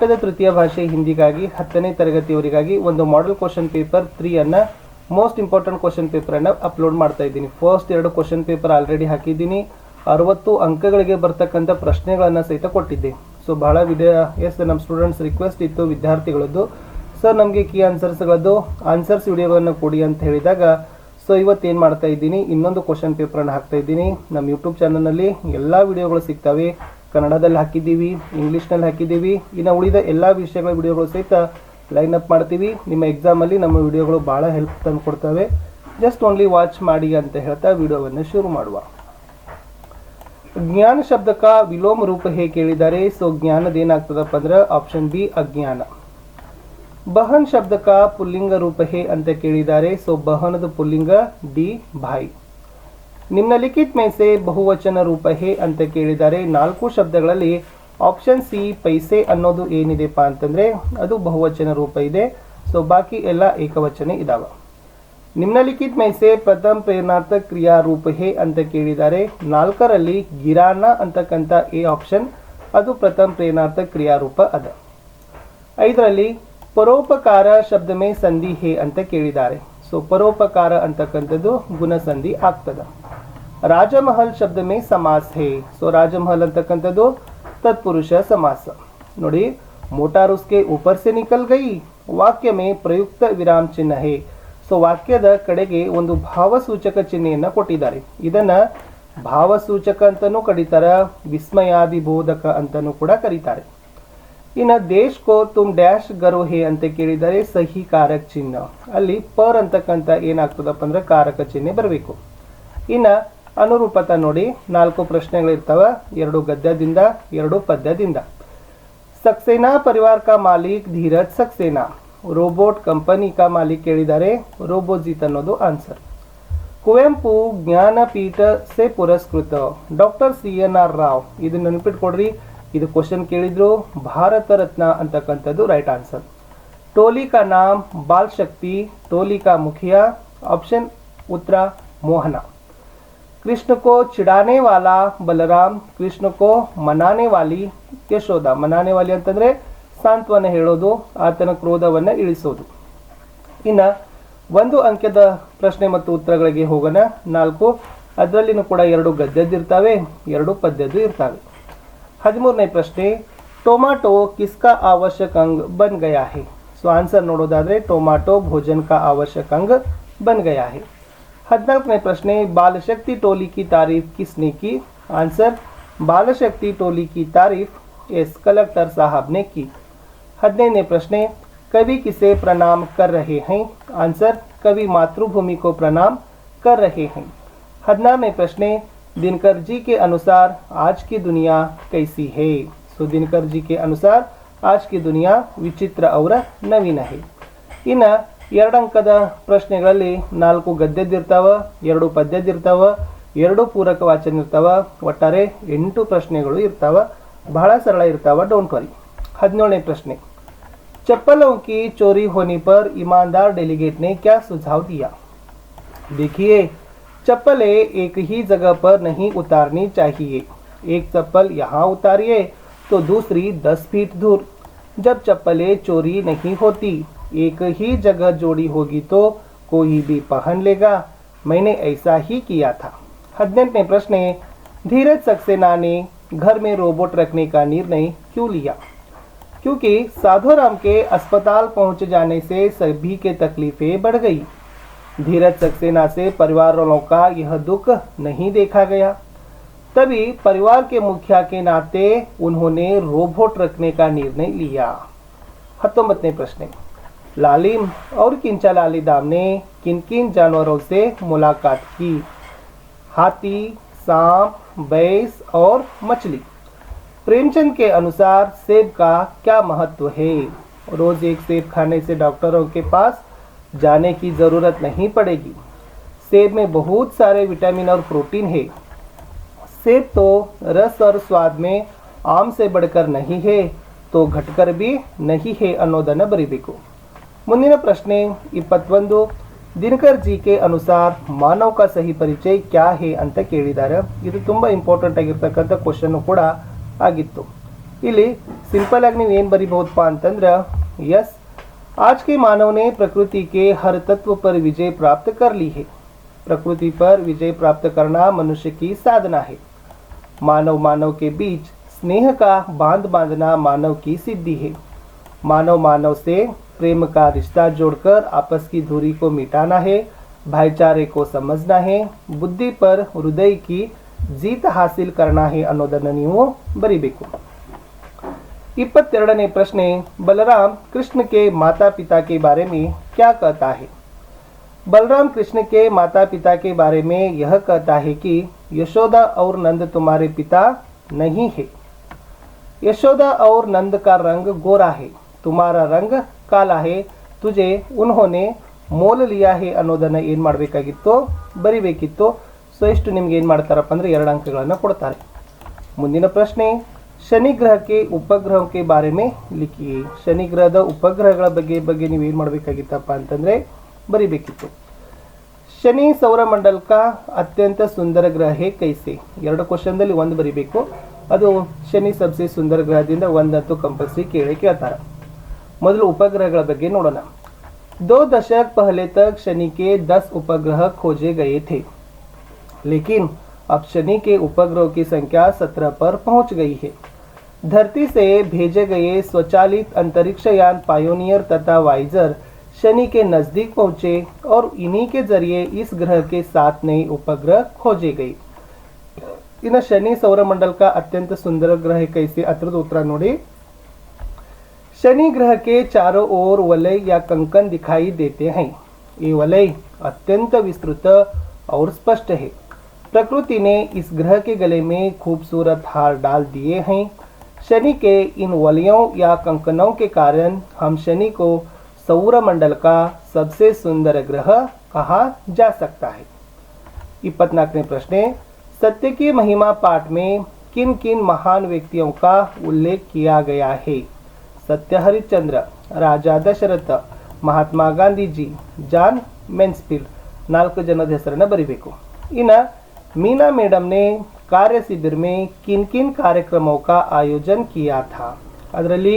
ಕನ್ನಡದ ತೃತೀಯ ಭಾಷೆ ಹಿಂದಿಗಾಗಿ ಹತ್ತನೇ ತರಗತಿಯವರಿಗಾಗಿ ಒಂದು ಮಾಡೆಲ್ ಕ್ವಶನ್ ಪೇಪರ್ ತ್ರೀ ಅನ್ನ ಮೋಸ್ಟ್ ಇಂಪಾರ್ಟೆಂಟ್ ಕ್ವಶನ್ ಪೇಪರನ್ನು ಅಪ್ಲೋಡ್ ಮಾಡ್ತಾ ಇದ್ದೀನಿ. ಫಸ್ಟ್ ಎರಡು ಕ್ವಶನ್ ಪೇಪರ್ ಆಲ್ರೆಡಿ ಹಾಕಿದ್ದೀನಿ. ಅರವತ್ತು ಅಂಕಗಳಿಗೆ ಬರ್ತಕ್ಕಂಥ ಪ್ರಶ್ನೆಗಳನ್ನು ಸಹಿತ ಕೊಟ್ಟಿದ್ದೆ. ಸೊ ಬಹಳ ವಿಡಿಯೋ ಎಸ್ ನಮ್ಮ ಸ್ಟೂಡೆಂಟ್ಸ್ ರಿಕ್ವೆಸ್ಟ್ ಇತ್ತು ವಿದ್ಯಾರ್ಥಿಗಳದ್ದು. ಸರ್ ನಮಗೆ ಕೀ ಆನ್ಸರ್ಸ್ಗಳದ್ದು ಆನ್ಸರ್ಸ್ ವಿಡಿಯೋಗಳನ್ನು ಕೊಡಿ ಅಂತ ಹೇಳಿದಾಗ ಸೊ ಇವತ್ತು ಏನು ಮಾಡ್ತಾ ಇದ್ದೀನಿ? ಇನ್ನೊಂದು ಕ್ವಶನ್ ಪೇಪರನ್ನು ಹಾಕ್ತಾ ಇದ್ದೀನಿ. ನಮ್ಮ ಯೂಟ್ಯೂಬ್ ಚಾನಲ್ನಲ್ಲಿ ಎಲ್ಲ ವಿಡಿಯೋಗಳು ಸಿಗ್ತವೆ. ಕನ್ನಡದಲ್ಲಿ ಹಾಕಿದ್ದೀವಿ, ಇಂಗ್ಲೀಷ್ನಲ್ಲಿ ಹಾಕಿದ್ದೀವಿ. ಇನ್ನು ಉಳಿದ ಎಲ್ಲ ವಿಷಯಗಳ ವಿಡಿಯೋಗಳು ಸಹಿತ ಲೈನ್ ಅಪ್ ಮಾಡ್ತೀವಿ. ನಿಮ್ಮ ಎಕ್ಸಾಮಲ್ಲಿ ನಮ್ಮ ವಿಡಿಯೋಗಳು ಭಾಳ ಹೆಲ್ಪ್ ತಂದು ಕೊಡ್ತವೆ. ಜಸ್ಟ್ ಓನ್ಲಿ ವಾಚ್ ಮಾಡಿ ಅಂತ ಹೇಳ್ತಾ ವಿಡಿಯೋವನ್ನು ಶುರು ಮಾಡುವ. ಜ್ಞಾನ ಶಬ್ದಕ ವಿಲೋಮ ರೂಪ ಹೇಗೆ ಕೇಳಿದ್ದಾರೆ? ಸೊ ಜ್ಞಾನದ ಏನಾಗ್ತದಪ್ಪ ಅಂದ್ರೆ ಆಪ್ಷನ್ ಬಿ ಅಜ್ಞಾನ. ಬಹನ್ ಶಬ್ದಕ ಪುಲ್ಲಿಂಗ ರೂಪ ಹೇ ಅಂತ ಕೇಳಿದ್ದಾರೆ. ಸೊ ಬಹನದ ಪುಲ್ಲಿಂಗ ಡಿ ಭಾಯ್. ನಿಮ್ನಲಿಖಿತ್ ಮೇಸೆ ಬಹುವಚನ ರೂಪ ಹೇ ಅಂತ ಕೇಳಿದ್ದಾರೆ ನಾಲ್ಕು ಶಬ್ದಗಳಲ್ಲಿ ಆಪ್ಷನ್ ಸಿ ಪೈಸೆ ಅನ್ನೋದು ಏನಿದೆಪ್ಪ ಅಂತಂದ್ರೆ ಅದು ಬಹುವಚನ ರೂಪ ಇದೆ. ಸೊ ಬಾಕಿ ಎಲ್ಲ ಏಕವಚನ ಇದಾವ. ನಿಮ್ನಲಿಖಿತ್ ಮೈಸೆ ಪ್ರಥಮ ಪ್ರೇರಣಾರ್ಥ ಕ್ರಿಯಾ ರೂಪ ಹೇ ಅಂತ ಕೇಳಿದ್ದಾರೆ ನಾಲ್ಕರಲ್ಲಿ ಗಿರಾನ ಅಂತಕ್ಕಂಥ ಎ ಆಪ್ಷನ್ ಅದು ಪ್ರಥಮ ಪ್ರೇರಣಾರ್ಥ ಕ್ರಿಯಾರೂಪ ಅದ. ಐದರಲ್ಲಿ ಪರೋಪಕಾರ ಶಬ್ದ ಮೇ ಸಂಧಿ ಹೇ ಅಂತ ಕೇಳಿದ್ದಾರೆ. ಸೊ ಪರೋಪಕಾರ ಅಂತಕ್ಕಂಥದ್ದು ಗುಣಸಂಧಿ ಆಗ್ತದ. ರಾಜಮಹಲ್ ಶಬ್ದ ಮೇ ಸಮಾಸ ಹೇ ಸೊ ರಾಜಮಹಲ್ ಅಂತಕ್ಕಂಥದ್ದು ತತ್ಪುರುಷ ಸಮಾಸ. ನೋಡಿ ಮೋಟಾರ್ ಉಸ್ಕೆ ಊಪರ್ ಸೆ ನಿಕಲ್ ಗೈ ವಾಕ್ಯ ಮೇ ಪ್ರಯುಕ್ತ ವಿರಾಮ್ ಚಿಹ್ನ ಹೇ ಸೊ ವಾಕ್ಯದ ಕಡೆಗೆ ಒಂದು ಭಾವಸೂಚಕ ಚಿಹ್ನೆಯನ್ನು ಕೊಟ್ಟಿದ್ದಾರೆ. ಇದನ್ನು ಭಾವಸೂಚಕ ಅಂತಲೂ ಕರೀತಾರೆ ವಿಸ್ಮಯಾದಿ ಬೋಧಕ ಅಂತಲೂ ಕೂಡ ಕರೀತಾರೆ. ಇನ್ನು ದೇಶ್ ಕೋ ತುಮ್ ಡ್ಯಾಶ್ ಗರೋ ಹೇ ಅಂತ ಕೇಳಿದರೆ ಸಹಿ ಕಾರಕ ಚಿಹ್ನ. ಅಲ್ಲಿ ಪರ್ ಅಂತಕ್ಕಂಥ ಏನಾಗ್ತದಪ್ಪ ಅಂದ್ರೆ ಕಾರಕ ಚಿಹ್ನೆ ಬರಬೇಕು. ಇನ್ನು ಅನುರೂಪತ ನೋಡಿ, ನಾಲ್ಕು ಪ್ರಶ್ನೆಗಳಿರ್ತವೆ, ಎರಡು ಗದ್ಯದಿಂದ, ಎರಡು ಪದ್ಯದಿಂದ. ಸಕ್ಸೇನಾ ಪರಿವಾರ ಕಾ ಮಾಲೀಕ್ ಧೀರಜ್ ಸಕ್ಸೇನಾ. ರೋಬೋಟ್ ಕಂಪನಿ ಕಾ ಮಾಲೀಕ್ ಕೇಳಿದ್ದಾರೆ ರೋಬೋಜಿತ್ ಅನ್ನೋದು ಆನ್ಸರ್ ಕುವೆಂಪು ಜ್ಞಾನಪೀಠ ಸೆ ಪುರಸ್ಕೃತ. Doctor C N R Rao, ಇದು ನೆನಪಿಟ್ಕೊಡ್ರಿ, ಇದು ಕ್ವಶನ್ ಕೇಳಿದ್ರು, ಭಾರತ ರತ್ನ ಅಂತಕ್ಕಂಥದ್ದು ರೈಟ್ ಆನ್ಸರ್ ಟೋಲಿ ಕಾ ನಾಮ್ ಬಾಲ್ ಶಕ್ತಿ, ಟೋಲಿ ಕಾ ಮುಖಿಯಾ ಆಪ್ಷನ್ ಉತ್ತರ ಮೋಹನ. कृष्ण को चिढ़ाने वाला ಬಲರಾಮ್ ಕೃಷ್ಣ ಕೋ ಮನಾನೆ ವಾಲಿ ಯಶೋಧ ಮನಾನೆ ವಾಲಿ ಅಂತಂದ್ರೆ ಸಾಂತ್ವನ ಹೇಳೋದು ಆತನ ಕ್ರೋಧವನ್ನ ಇಳಿಸೋದು ಇನ್ನ ಒಂದು ಅಂಕದ ಪ್ರಶ್ನೆ ಮತ್ತು ಉತ್ತರಗಳಿಗೆ ಹೋಗೋಣ ನಾಲ್ಕು ಅದರಲ್ಲಿನೂ ಕೂಡ ಎರಡು ಗದ್ಯದ್ದಿರ್ತಾವೆ ಎರಡು ಪದ್ಯದ್ದು ಇರ್ತವೆ ಹದಿಮೂರನೇ ಪ್ರಶ್ನೆ ಟೊಮಾಟೊ ಕಿಸ್ಕಾ ಅವಶ್ಯಕ ಅಂಗ್ ಬನ್ ಗಯಾ ಹೇ ಸೊ ಆನ್ಸರ್ ನೋಡೋದಾದ್ರೆ ಟೊಮಾಟೊ ಭೋಜನ್ ಕಾ ಅವಶ್ಯಕ ಅಂಗ್ ಬನ್ ಗಯಾ ಹೇ ಹದಿನಾಲ್ಕನೇ ಪ್ರಶ್ನೆ ಬಾಲಶಕ್ತಿ ಟೋಲಿ ಕಿ ತಾರೀಫ್ ಕಿಸ್ನೆ ಕಿ ಆನ್ಸರ್ ಬಾಲಶಕ್ತಿ ಟೋಲಿ ಕಿ ತಾರೀಫ್ ಎಸ್ ಕಲೆಕ್ಟರ್ ಸಾಹಬ್ ने की ಹದಿನೈದನೇ ಪ್ರಶ್ನೆ कवि किसे प्रणाम कर रहे हैं आंसर कवि मातृभूमि को प्रणाम कर रहे हैं हदिनारने प्रश्न दिनकर जी के अनुसार आज की दुनिया कैसी है सो दिनकर जी के अनुसार आज की दुनिया ವಿಚಿತ್ರ ಅವರ ನವೀನ है ಇನ್ನು ಎರಡು ಅಂಕದ ಪ್ರಶ್ನೆಗಳಲ್ಲಿ ನಾಲ್ಕು ಗದ್ಯದ್ದಿರ್ತಾವ ಎರಡು ಪದ್ಯದ್ದಿರ್ತಾವ ಎರಡು ಪೂರಕ ವಾಚನ ಇರ್ತಾವ ಒಟ್ಟಾರೆ ಎಂಟು ಪ್ರಶ್ನೆಗಳು ಇರ್ತಾವ ಬಹಳ ಸರಳ ಇರ್ತಾವ ಡೋಂಟ್ ವರಿ ಹದಿನೇಳನೇ ಪ್ರಶ್ನೆ चप्पलों की चोरी होने पर ईमानदार डेलीगेट ने क्या सुझाव दिया देखिए चप्पलें एक ही जगह पर नहीं उतारनी चाहिए एक चप्पल यहाँ उतारिए तो दूसरी दस फीट दूर जब चप्पलें चोरी नहीं होती एक ही जगह जोड़ी होगी तो कोई भी पहन लेगा। मैंने ऐसा ही किया था। हदिनेंटने प्रश्न है, धीरज सक्सेना ने घर में रोबोट रखने का निर्णय क्यों लिया? क्योंकि साधुराम के अस्पताल पहुँच जाने से सभी के तकलीफें बढ़ गई। धीरज सक्सेना से परिवार वालों का यह दुख नहीं देखा गया। तभी परिवार के मुखिया के नाते उन्होंने रोबोट रखने का निर्णय लिया। हतोबतने प्रश्न लालिम और किंचा लाली दाम ने किन किन जानवरों से मुलाकात की? हाथी, सांप, बैस और मछली। प्रेमचंद के अनुसार सेब का क्या महत्व है? रोज एक सेब खाने से डॉक्टरों के पास जाने की ज़रूरत नहीं पड़ेगी। सेब में बहुत सारे विटामिन और प्रोटीन है। सेब तो रस और स्वाद में आम से बढ़कर नहीं है तो घटकर भी नहीं है अनोदन बरीबी को। ಮುಂದಿನ ಪ್ರಶ್ನೆ ಇಪ್ಪತ್ತೊಂದು ದಿನಕರ್ ಜಿ ಕೆ ಅನುಸಾರ ಮಾನವ್ ಕಾ ಸಹಿ ಪರಿಚಯ ಕ್ಯಾ ಹೇ ಅಂತ ಕೇಳಿದ್ದಾರೆ ಇದು ತುಂಬ ಇಂಪಾರ್ಟೆಂಟ್ ಆಗಿರ್ತಕ್ಕಂಥ ಕ್ವಶನ್ ಕೂಡ ಆಗಿತ್ತು ಇಲ್ಲಿ ಸಿಂಪಲ್ ಆಗಿ ನೀವು ಏನು ಬರಿಬಹುದಪ್ಪ ಅಂತಂದ್ರೆ यस आज के मानव ने प्रकृति के हर तत्व पर विजय प्राप्त कर ली है प्रकृति पर विजय प्राप्त करना मनुष्य की साधना है मानव मानव के बीच स्नेह का बांध बांधना मानव की सिद्धि है मानव मानव से प्रेम का रिश्ता जोड़कर आपस की दूरी को मिटाना है भाईचारे को समझना है बुद्धि पर हृदय की जीत हासिल करना है ಅನ್ನೋದನ್ನು ನೀವು ಬರಿಬೇಕು इपत्तेरडने प्रश्न बलराम कृष्ण के माता पिता के बारे में क्या कहता है बलराम कृष्ण के माता पिता के बारे में यह कहता है कि यशोदा और नंद तुम्हारे पिता नहीं है यशोदा और नंद का रंग गोरा है ತುಮಾರ ರಂಗ ಕಾಲ ಹೇ ತುಜೆ ಉನ್ಹೊನೆ ಮೋಲ ಲಿಯಾ ಹೇ ಅನ್ನೋದನ್ನು ಏನು ಮಾಡಬೇಕಾಗಿತ್ತು, ಬರಿಬೇಕಿತ್ತು ಸೊ ಎಷ್ಟು ನಿಮ್ಗೆ ಏನು ಮಾಡ್ತಾರಪ್ಪ ಅಂದರೆ ಎರಡು ಅಂಕಗಳನ್ನು ಕೊಡ್ತಾರೆ. ಮುಂದಿನ ಪ್ರಶ್ನೆ, ಶನಿ ಗ್ರಹಕ್ಕೆ, ಉಪಗ್ರಹಕ್ಕೆ ಬಾರೆ ಲಿಖಿ ಶನಿ ಗ್ರಹದ ಉಪಗ್ರಹಗಳ ಬಗ್ಗೆ ಬಗ್ಗೆ ನೀವು ಏನು ಮಾಡಬೇಕಾಗಿತ್ತಪ್ಪ ಅಂತಂದರೆ, ಬರಿಬೇಕಿತ್ತು. ಶನಿ ಸೌರಮಂಡಲಕ ಅತ್ಯಂತ ಸುಂದರ ಗ್ರಹೇ ಕೈಸೆ? ಎರಡು ಕ್ವಶನ್ದಲ್ಲಿ ಒಂದು ಬರಿಬೇಕು. ಅದು ಶನಿ ಸಬ್ಸೆ ಸುಂದರ ಗ್ರಹದಿಂದ ಒಂದಂತೂ ಕಂಪಲ್ಸರಿ ಕೇಳಿ ಕೇಳ್ತಾರೆ. ಮೊದಲು ಉಪಗ್ರಹಗಳ ಬಗ್ಗೆ ನೋಡೋಣ दो दशक पहले तक शनि के दस उपग्रह खोजे गए थे लेकिन अब शनि के उपग्रहों की संख्या सत्रह पर पहुंच गई है धरती से भेजे गए स्वचालित अंतरिक्ष यान पायोनियर तथा वाइजर शनि के नजदीक पहुंचे और इन्हीं के जरिए इस ग्रह के सात नए उपग्रह खोजे गए ಇನ್ನು ಶನಿ ಸೌರಮಂಡಲ का अत्यंत सुंदर ग्रह कैसे अत्रद उत्तर ನೋಡಿ शनि ग्रह के चारों ओर वलय या कंकन दिखाई देते हैं। ये वलय अत्यंत विस्तृत और स्पष्ट है। प्रकृति ने इस ग्रह के गले में खूबसूरत हार डाल दिए हैं। शनि के इन वलयों या कंकनों के कारण हम शनि को सौरमंडल का सबसे सुंदर ग्रह कहा जा सकता है। इपत्नाकने प्रश्न, सत्य की महिमा पाठ में किन किन महान व्यक्तियों का उल्लेख किया गया है? सत्य हरिश्चंद्र ರಾಜಾ ದಶರಥ ಮಹಾತ್ಮ ಗಾಂಧೀಜಿ ಜಾನ್ ಮೆನ್ಸ್ಫೀಲ್ಡ್ ನಾಲ್ಕು ಜನದ ಹೆಸರನ್ನು ಬರಿಬೇಕು ಇನ್ನು मीना मैडम ने कार्य शिविर में किन किन कार्यक्रमों का आयोजन किया था ಅದರಲ್ಲಿ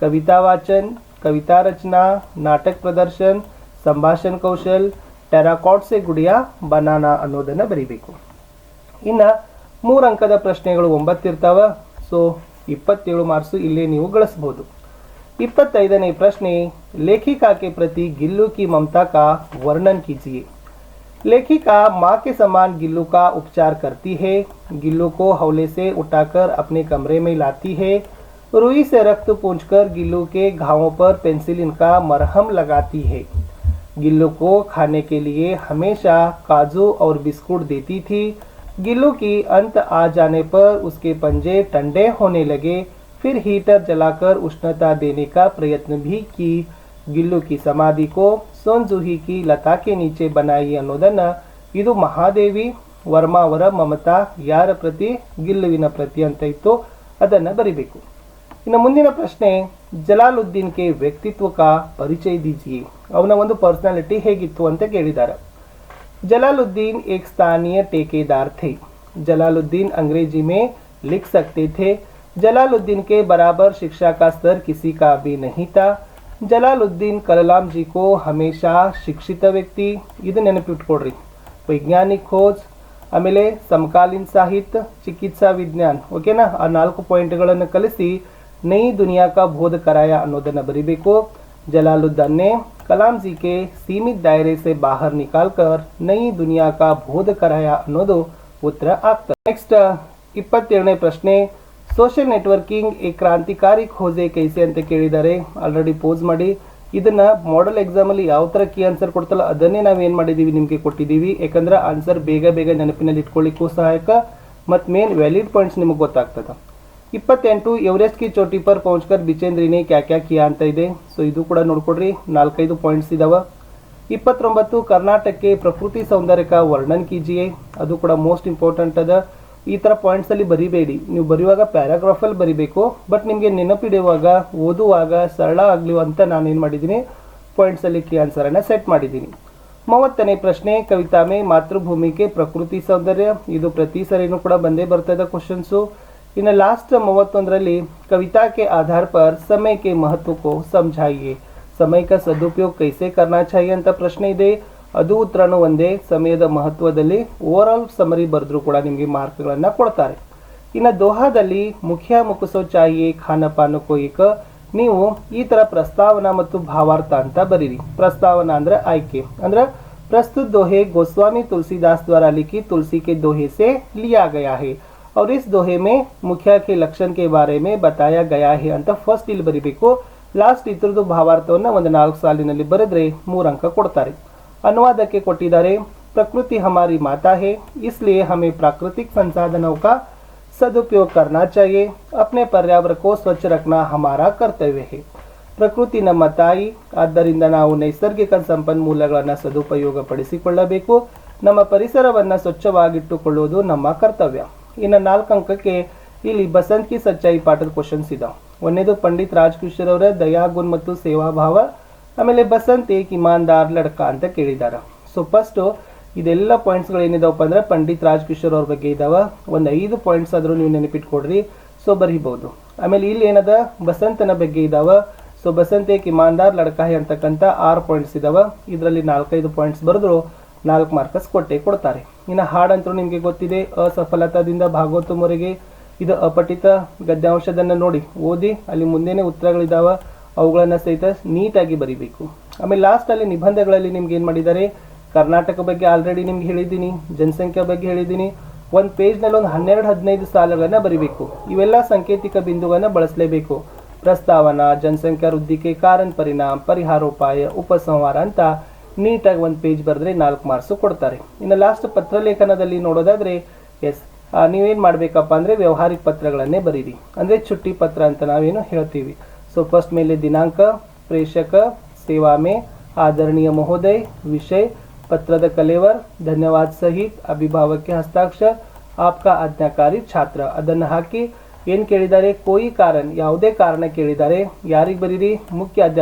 ಕವಿತಾ ವಾಚನ್ ಕವಿತಾ ರಚನಾ ನಾಟಕ ಪ್ರದರ್ಶನ್ ಸಂಭಾಷಣ ಕೌಶಲ್ ಟೆರಾಕಾಟ್ ಸೆ ಗುಡಿಯಾ ಬನಾನಾ ಅನ್ನೋದನ್ನು ಬರಿಬೇಕು ಇನ್ನು ಮೂರು ಅಂಕದ ಪ್ರಶ್ನೆಗಳು ಒಂಬತ್ತಿರ್ತಾವ ಸೊ ಇಪ್ಪತ್ತೇಳು ಮಾರ್ಕ್ಸು ಇಲ್ಲೇ ನೀವು ಗಳಿಸ್ಬೋದು इतने ಪ್ರಶ್ನೆ लेखिका के प्रति गिल्लू की ममता का वर्णन कीजिए। लेखिका माँ के समान गिल्लू का उपचार करती है, गिल्लू को हौले से उठाकर अपने कमरे में लाती है, रुई से रक्त पूंछकर गिल्लू के घावों पर पेंसिलिन का मरहम लगाती है। गिल्लू को खाने के लिए हमेशा काजू और बिस्कुट देती थी। गिल्लू की अंत आ जाने पर उसके पंजे टंडे होने लगे। फिर हीटर जलाकर उष्णता देने का प्रयत्न भी की ಗಿಲ್ಲು ಕಿ ಸಮಾಧಿ ಕೋ ಸೋನ್ಜುಹಿ ಕಿ ಲತಾ ಕೆ ನೀಚೆ ಬನಾಯಿ ಅನ್ನೋದನ್ನ ಇದು ಮಹಾದೇವಿ ವರ್ಮಾ ಅವರ ಮಮತಾ ಯಾರ ಪ್ರತಿ ಗಿಲ್ಲುವಿನ ಪ್ರತಿ ಅಂತ ಇತ್ತು ಅದನ್ನ ಬರಿಬೇಕು ಇನ್ನು ಮುಂದಿನ ಪ್ರಶ್ನೆ ಜಲಾಲುದ್ದೀನ್ ಕೆ ವ್ಯಕ್ತಿತ್ವ ಕಾ ಪರಿಚಯ ದೀಜಿಯೆ ಅವನ ಒಂದು ಪರ್ಸನಾಲಿಟಿ ಹೇಗಿತ್ತು ಅಂತ ಕೇಳಿದ್ದಾರೆ जलालुद्दीन एक स्थानीय ठेकेदार थे जलालुद्दीन अंग्रेजी में लिख सकते थे जलालुद्दीन के बराबर शिक्षा का स्तर किसी का भी नहीं था ಜಲಾಲುದ್ದೀನ್ ಕಲಾಂ ಜಿ ಕೋ ಹಮೇಶಾ ಶಿಕ್ಷಿತ ವ್ಯಕ್ತಿ ಇದು ನೆನಪಿಟ್ಕೊಡ್ರಿ ವೈಜ್ಞಾನಿಕ ಖೋಜ್ ಆಮೇಲೆ ಸಮಕಾಲೀನ ಸಾಹಿತ್ಯ ಚಿಕಿತ್ಸಾ ವಿಜ್ಞಾನ್ ಓಕೆನಾ ಆ ನಾಲ್ಕು ಪಾಯಿಂಟ್ಗಳನ್ನು ಕಲಿಸಿ ನೈ ದುನಿಯಾ ಕಾ ಬೋಧ ಕರಾಯ ಅನ್ನೋದನ್ನು ಬರಿಬೇಕು जलालुद्दीन ने कलाम जी के सीमित दायरे से बाहर निकालकर नई दुनिया का बोध कराया ಅನ್ನೋದು ಉತ್ತರ ಆಗ್ತದೆ ನೆಕ್ಸ್ಟ್ ಇಪ್ಪತ್ತೇಳನೇ ಪ್ರಶ್ನೆ ಸೋಷಿಯಲ್ ನೆಟ್ವರ್ಕಿಂಗ್ ಈ ಕ್ರಾಂತಿಕಾರಿ ಖೋಜೆ ಕೈಸೆ ಅಂತ ಕೇಳಿದ್ದಾರೆ. ಆಲ್ರೆಡಿ ಪೋಸ್ ಮಾಡಿ. ಇದನ್ನ ಮಾಡೆಲ್ ಎಕ್ಸಾಮಲ್ಲಿ ಯಾವ ಥರ ಕೀ ಆನ್ಸರ್ ಕೊಡ್ತಲ್ಲ ಅದನ್ನೇ ನಾವು ಏನು ಮಾಡಿದ್ದೀವಿ ನಿಮಗೆ ಕೊಟ್ಟಿದ್ದೀವಿ ಯಾಕಂದ್ರೆ ಆನ್ಸರ್ ಬೇಗ ಬೇಗ ನೆನಪಿನಲ್ಲಿ ಇಟ್ಕೊಳ್ಳಿಕ್ಕೂ ಸಹಾಯಕ ಮತ್ತು ಮೇನ್ ವ್ಯಾಲಿಡ್ ಪಾಯಿಂಟ್ಸ್ ನಿಮಗೆ ಗೊತ್ತಾಗ್ತದೆ. ಇಪ್ಪತ್ತೆಂಟು ಎವರೆಸ್ಟ್ ಕಿ ಚೋಟಿ ಪರ್ ಪೌಂಚ್ಕರ್ ಬಿಚೇಂದ್ರಿನಿ ಕ್ಯಾ ಕ್ಯಾ ಕಿಯಾ ಅಂತ ಇದೆ. ಸೊ ಇದು ಕೂಡ ನೋಡ್ಕೊಡ್ರಿ. ನಾಲ್ಕೈದು ಪಾಯಿಂಟ್ಸ್ ಇದಾವೆ. ಇಪ್ಪತ್ತೊಂಬತ್ತು ಕರ್ನಾಟಕಕ್ಕೆ ಪ್ರಕೃತಿ ಸೌಂದರ್ಯಕ ವರ್ಣನ್ ಕೀಜಿಯೇ ಅದು ಕೂಡ ಮೋಸ್ಟ್ ಇಂಪಾರ್ಟೆಂಟ್ ಅದ. ಈ ಥರ ಪಾಯಿಂಟ್ಸಲ್ಲಿ ಬರಿಬೇಡಿ. ನೀವು ಬರೆಯುವಾಗ ಪ್ಯಾರಾಗ್ರಾಫಲ್ಲಿ ಬರಿಬೇಕು. ಬಟ್ ನಿಮಗೆ ನೆನಪಿಡುವಾಗ ಓದುವಾಗ, ಸರಳ ಆಗಲಿ ಅಂತ ನಾನು ಏನು ಮಾಡಿದ್ದೀನಿ? ಪಾಯಿಂಟ್ಸಲ್ಲಿ ಕಿ ಆನ್ಸರನ್ನು ಸೆಟ್ ಮಾಡಿದ್ದೀನಿ. ಮೂವತ್ತನೇ ಪ್ರಶ್ನೆ ಕವಿತಾಮೆ ಮಾತೃಭೂಮಿಗೆ ಪ್ರಕೃತಿ ಸೌಂದರ್ಯ? ಇದು ಪ್ರತಿ ಸರಿನೂ ಕೂಡ ಬಂದೇ ಬರ್ತದೆ ಕ್ವಶನ್ಸು ಇನ್ನು ಲಾಸ್ಟ್ ಮೂವತ್ತೊಂದರಲ್ಲಿ, ಕವಿತಾಕ್ಕೆ ಆಧಾರ ಪರ್ ಸಮಯಕ್ಕೆ ಮಹತ್ವಕ್ಕೂ ಸಮಜಾಯಿಯೇ? ಸಮಯಕ್ಕೆ ಸದುಪಯೋಗ ಕೈಸೆ ಕರ್ನಾಚಾಯಿ ಅಂತ ಪ್ರಶ್ನೆ ಇದೆ. ಅದು ಉತ್ತರನು ಒಂದೇ ಸಮಯದ ಮಹತ್ವದಲ್ಲಿ ಓವರ್ ಆಲ್ ಸಮರಿ ಬರೆದ್ರು ಕೂಡ ನಿಮಗೆ ಮಾರ್ಕ್ಗಳನ್ನು ಕೊಡ್ತಾರೆ ಇನ್ನು ದೋಹಾದಲ್ಲಿ ಮುಖ್ಯ ಮುಖಸೋ ಚಾಹಿಯೆ ಖಾನಪಾನ ಕೋಯಿಕ ನೀವು ಈ ತರ ಪ್ರಸ್ತಾವನಾ ಮತ್ತು ಭಾವಾರ್ಥ ಅಂತ ಬರೀರಿ ಪ್ರಸ್ತಾವನಾ ಅಂದ್ರೆ ಆಯ್ಕೆ ಅಂದ್ರೆ प्रस्तुत दोहे गोस्वामी तुलसीदास द्वारा लिखी तुलसी के दोहे से लिया गया है और इस दोहे में मुखिया के लक्षण के बारे में बताया गया है ಅಂತ ಫಸ್ಟ್ ಇಲ್ಲಿ ಬರಿಬೇಕು ಲಾಸ್ಟ್ ಇದ್ರದ್ದು ಭಾವಾರ್ಥವನ್ನ ಒಂದು ನಾಲ್ಕು ಸಾಲಿನಲ್ಲಿ ಬರೆದ್ರೆ ಮೂರು ಅಂಕ ಕೊಡ್ತಾರೆ ಅನುವಾದಕ್ಕೆ ಕೊಟ್ಟಿದ್ದಾರೆ ಪ್ರಕೃತಿ ಹಮಾರಿ ಮಾತಾ है इसलिए हमें प्राकृतिक संसाधनों का सदुपयोग करना चाहिए अपने पर्यावरण को स्वच्छ रखना हमारा कर्तव्य है ಪ್ರಕೃತಿ ನಮ್ಮ ತಾಯಿ ಆದ್ದರಿಂದ ನಾವು ನೈಸರ್ಗಿಕ ಸಂಪನ್ಮೂಲಗಳನ್ನು ಸದುಪಯೋಗಪಡಿಸಿಕೊಳ್ಳಬೇಕು ನಮ್ಮ ಪರಿಸರವನ್ನು ಸ್ವಚ್ಛವಾಗಿಟ್ಟುಕೊಳ್ಳುವುದು ನಮ್ಮ ಕರ್ತವ್ಯ ಇನ್ನು ನಾಲ್ಕು ಅಂಕಕ್ಕೆ ಇಲ್ಲಿ ಬಸಂತ್ ಕಿ ಸಚ್ಚಾಯಿ ಪಾಠದ ಕ್ವಶನ್ಸ್ ಇದಾವೆ ಒಂದನೇದು ಪಂಡಿತ್ ರಾಜ್ಕಿಶೋರ್ ಅವರ ದಯಾಗುಣ್ ಮತ್ತು ಸೇವಾಭಾವ ಆಮೇಲೆ ಬಸಂತ್ ಏಕ್ ಇಮಾನ್ದಾರ್ ಲಡ್ಕ ಅಂತ ಕೇಳಿದ್ದಾರೆ ಸೊ ಫಸ್ಟು ಇದೆಲ್ಲ ಪಾಯಿಂಟ್ಸ್ಗಳು ಏನಿದಾವಪ್ಪ ಅಂದ್ರೆ ಪಂಡಿತ್ ರಾಜ್ಕಿಶೋರ್ ಅವ್ರ ಬಗ್ಗೆ ಇದಾವ. ಒಂದು ಐದು ಪಾಯಿಂಟ್ಸ್ ಆದರೂ ನೀವು ನೆನಪಿಟ್ಕೊಡ್ರಿ. ಸೊ ಬರಿಬಹುದು ಆಮೇಲೆ ಇಲ್ಲಿ ಏನದ? ಬಸಂತನ ಬಗ್ಗೆ ಇದಾವ. ಸೊ ಬಸಂತ್ ಏಕ್ ಇಮಾನ್ದಾರ್ ಲಡ್ಕಾಹಿ ಅಂತಕ್ಕಂಥ ಆರು ಪಾಯಿಂಟ್ಸ್ ಇದಾವ. ಇದರಲ್ಲಿ ನಾಲ್ಕೈದು ಪಾಯಿಂಟ್ಸ್ ಬರೆದ್ರು ನಾಲ್ಕು ಮಾರ್ಕಸ್ ಕೊಟ್ಟೆ ಕೊಡ್ತಾರೆ. ಇನ್ನು ಹಾಡಂತೂ ನಿಮಗೆ ಗೊತ್ತಿದೆ. ಅಸಫಲತಾದಿಂದ ಭಾಗವತಮವರೆಗೆ ಇದು ಅಪಠಿತ ಗದ್ಯಾಂಶದನ್ನು ನೋಡಿ. ಓದಿ, ಅಲ್ಲಿ ಮುಂದೆನೇ ಉತ್ತರಗಳಿದಾವ. ಅವುಗಳನ್ನು ಸಹಿತ ನೀಟಾಗಿ ಬರಿಬೇಕು. ಆಮೇಲೆ ಲಾಸ್ಟಲ್ಲಿ ನಿಬಂಧಗಳಲ್ಲಿ ನಿಮ್ಗೆ ಏನು ಮಾಡಿದ್ದಾರೆ? ಕರ್ನಾಟಕ ಬಗ್ಗೆ ಆಲ್ರೆಡಿ ನಿಮ್ಗೆ ಹೇಳಿದ್ದೀನಿ, ಜನಸಂಖ್ಯೆ ಬಗ್ಗೆ ಹೇಳಿದ್ದೀನಿ. ಒಂದು ಪೇಜ್ನಲ್ಲಿ ಒಂದು ಹನ್ನೆರಡು, ಹದಿನೈದು ಸಾಲುಗಳನ್ನು ಬರಿಬೇಕು. ಇವೆಲ್ಲ ಸಾಂಕೇತಿಕ ಬಿಂದುಗಳನ್ನು ಬಳಸಲೇಬೇಕು. ಪ್ರಸ್ತಾವನಾ, ಜನಸಂಖ್ಯಾ ವೃದ್ಧಿಗೆ ಕಾರಣ ಪರಿಣಾಮ, ಪರಿಹಾರೋಪಾಯ, ಉಪಸಂಹಾರ ಅಂತ ನೀಟಾಗಿ ಒಂದು ಪೇಜ್ ಬರೆದ್ರೆ ನಾಲ್ಕು ಮಾರ್ಕ್ಸು ಕೊಡ್ತಾರೆ. ಇನ್ನು ಲಾಸ್ಟ್ ಪತ್ರಲೇಖನದಲ್ಲಿ ನೋಡೋದಾದರೆ ಎಸ್ ನೀವೇನು ಮಾಡಬೇಕಪ್ಪ ಅಂದರೆ ವ್ಯವಹಾರಿಕ ಪತ್ರಗಳನ್ನೇ ಬರೀರಿ. ಅಂದರೆ ಚುಟ್ಟಿ ಪತ್ರ ಅಂತ ನಾವೇನು ಹೇಳ್ತೀವಿ. ಸೊ ಫಸ್ಟ್ ಮೇಲೆ ದಿನಾಂಕ ಪ್ರೇಷಕ ಸೇವಾ ಮೇ ಆದರಣೀಯ ಮಹೋದಯ ವಿಷಯ ಪತ್ರದ ಕಲೆವರ್ ಧನ್ಯವಾದ ಸಹಿತ ಅಭಿಭಾವಕ್ಕೆ ಹಸ್ತಾಕ್ಷರ ಆಪ್ಕಾ ಆಜ್ಞಾಕಾರಿ ಛಾತ್ರ ಅದನ್ನು ಹಾಕಿ ಏನು ಕೇಳಿದ್ದಾರೆ ಕೋಯಿ ಕಾರಣ ಯಾವುದೇ ಕಾರಣ ಕೇಳಿದ್ದಾರೆ ಯಾರಿಗೆ ಬರೀರಿ ಮುಖ್ಯ ಅಧ್ಯಾಪಕ